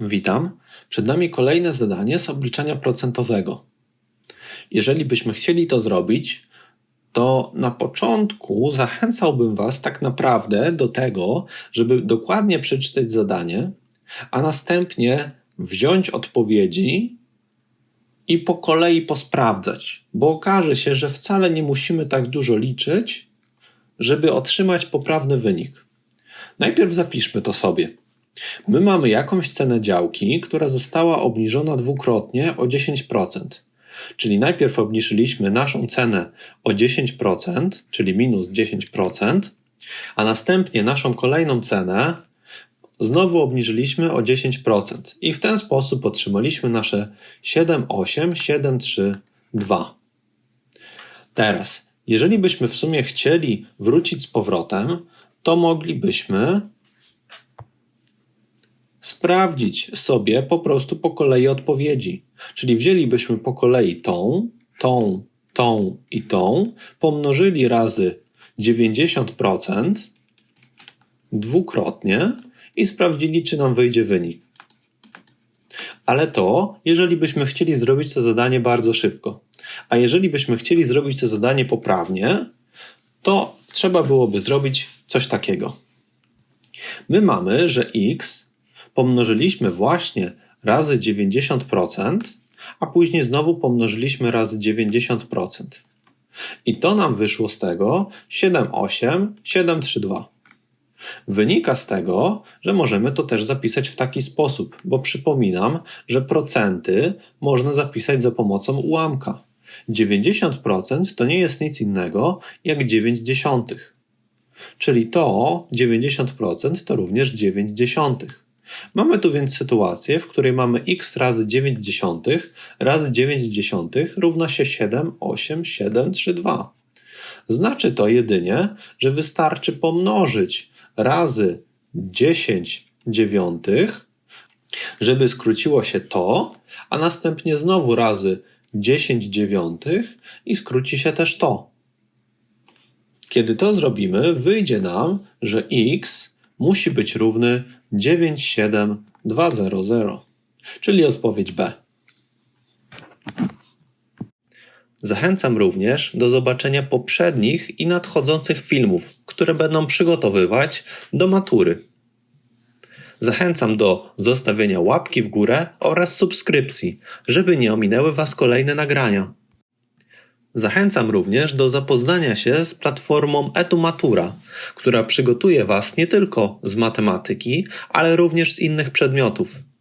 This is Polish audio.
Witam. Przed nami kolejne zadanie z obliczania procentowego. Jeżeli byśmy chcieli to zrobić, to na początku zachęcałbym Was tak naprawdę do tego, żeby dokładnie przeczytać zadanie, a następnie wziąć odpowiedzi i po kolei posprawdzać, bo okaże się, że wcale nie musimy tak dużo liczyć, żeby otrzymać poprawny wynik. Najpierw zapiszmy to sobie. My mamy jakąś cenę działki, która została obniżona dwukrotnie o 10%. Czyli najpierw obniżyliśmy naszą cenę o 10%, czyli minus 10%, a następnie naszą kolejną cenę znowu obniżyliśmy o 10% i w ten sposób otrzymaliśmy nasze 78732. Teraz, jeżeli byśmy w sumie chcieli wrócić z powrotem, to moglibyśmy sprawdzić sobie po prostu po kolei odpowiedzi. Czyli wzięlibyśmy po kolei tą, tą, tą i tą, pomnożyli razy 90% dwukrotnie i sprawdzili, czy nam wyjdzie wynik. Ale to, jeżeli byśmy chcieli zrobić to zadanie bardzo szybko. A jeżeli byśmy chcieli zrobić to zadanie poprawnie, to trzeba byłoby zrobić coś takiego. My mamy, że x pomnożyliśmy właśnie razy 90%, a później znowu pomnożyliśmy razy 90%. I to nam wyszło z tego 78732. Wynika z tego, że możemy to też zapisać w taki sposób, bo przypominam, że procenty można zapisać za pomocą ułamka. 90% to nie jest nic innego jak 9 dziesiątych. Czyli to 90% to również 9 dziesiątych. Mamy tu więc sytuację, w której mamy x razy 9 dziesiątych razy 9 dziesiątych równa się 7, 8, 7, 3, 2. Znaczy to jedynie, że wystarczy pomnożyć razy 10 dziewiątych, żeby skróciło się to, a następnie znowu razy 10 dziewiątych i skróci się też to. Kiedy to zrobimy, wyjdzie nam, że x musi być równy 97200, czyli odpowiedź B. Zachęcam również do zobaczenia poprzednich i nadchodzących filmów, które będą przygotowywać do matury. Zachęcam do zostawienia łapki w górę oraz subskrypcji, żeby nie ominęły Was kolejne nagrania. Zachęcam również do zapoznania się z platformą EduMatura, która przygotuje Was nie tylko z matematyki, ale również z innych przedmiotów.